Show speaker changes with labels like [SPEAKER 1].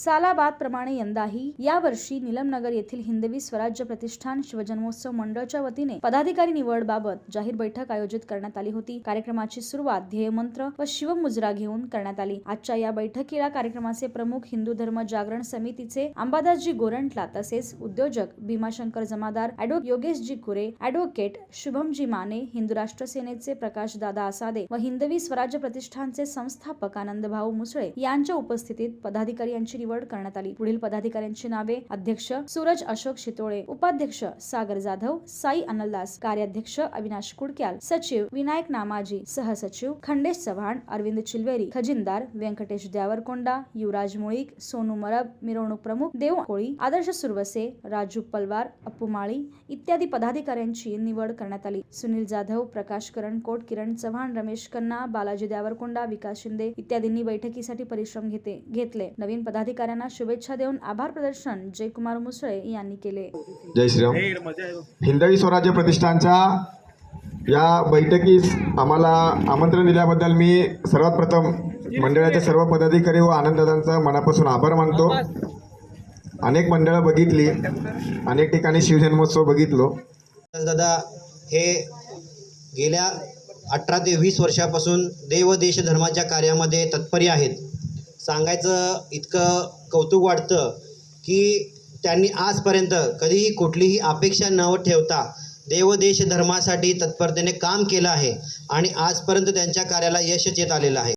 [SPEAKER 1] सालाबाद प्रमाणे यंदाही यावर्षी निलमनगर येथील हिंदवी स्वराज्य प्रतिष्ठान शिवजन्मोत्सव मंडळच्या वतीने पदाधिकारी निवड बाबत जाहीर बैठक आयोजित करण्यात आली होती. कार्यक्रमाची सुरुवात ध्येयमंत्र व शिवमुजरा घेऊन करण्यात आली. आजच्या या बैठकीला कार्यक्रमाचे प्रमुख हिंदू धर्म जागरण समितीचे अंबादासजी गोरंटला तसेच उद्योजक भीमाशंकर जमादार ॲडव्होकेट योगेशजी कुरे अॅडव्होकेट शुभमजी माने हिंदू राष्ट्र सेनेचे प्रकाश दादा आसादे व हिंदवी स्वराज्य प्रतिष्ठानचे संस्थापक आनंद भाऊ मुसळे यांच्या उपस्थितीत पदाधिकारी यांची निवड करण्यात आली. पुढील पदाधिकाऱ्यांची नावे अध्यक्ष सूरज अशोक शितोळे उपाध्यक्ष सागर जाधव साई अनलदास कार्याध्यक्ष अविनाश कुडक्याल सचिव विनायक नामाजी सहसचिव खंडेश चव्हाण अरविंद चिलवेरी खजिनदार व्यंकटेश द्यावरकोंडा युवराज मुळीक सोनू मरब मिरवणूक प्रमुख देव कोळी आदर्श सुरवसे राजू पलवार अप्पू माळी इत्यादी पदाधिकाऱ्यांची निवड करण्यात आली. सुनील जाधव प्रकाश करणकोट किरण चव्हाण रमेश कन्ना बालाजी द्यावरकोंडा विकास शिंदे इत्यादींनी बैठकीसाठी परिश्रम घेते घेतले. नवीन पदाधिकाऱ्यांना शुभेच्छा देऊन आभार प्रदर्शन जयकुमार मुसळे यांनी केले.
[SPEAKER 2] जय श्रीराम. हिंदवी स्वराज्य प्रतिष्ठानच्या या बैठकीस आम्हाला आमंत्रण दिल्याबद्दल मी सर्वात प्रथम मंडळाचे सर्व पदाधिकारी व आनंददांचा मनापासून आभार मानतो. अनेक मंडळं बघितली अनेक ठिकाणी शिवजन्मोत्सव बघितलो.
[SPEAKER 3] दादा हे गेल्या अठरा ते वीस वर्षापासून देव देश धर्माच्या कार्यामध्ये तत्परी आहेत. सांगायचं इतकं कौतुक वाटतं की त्यांनी आजपर्यंत कधीही कुठलीही अपेक्षा न ठेवता देव देश धर्मासाठी तत्परतेने काम केलं आहे आणि आजपर्यंत त्यांच्या कार्याला यशच येत आलेलं आहे.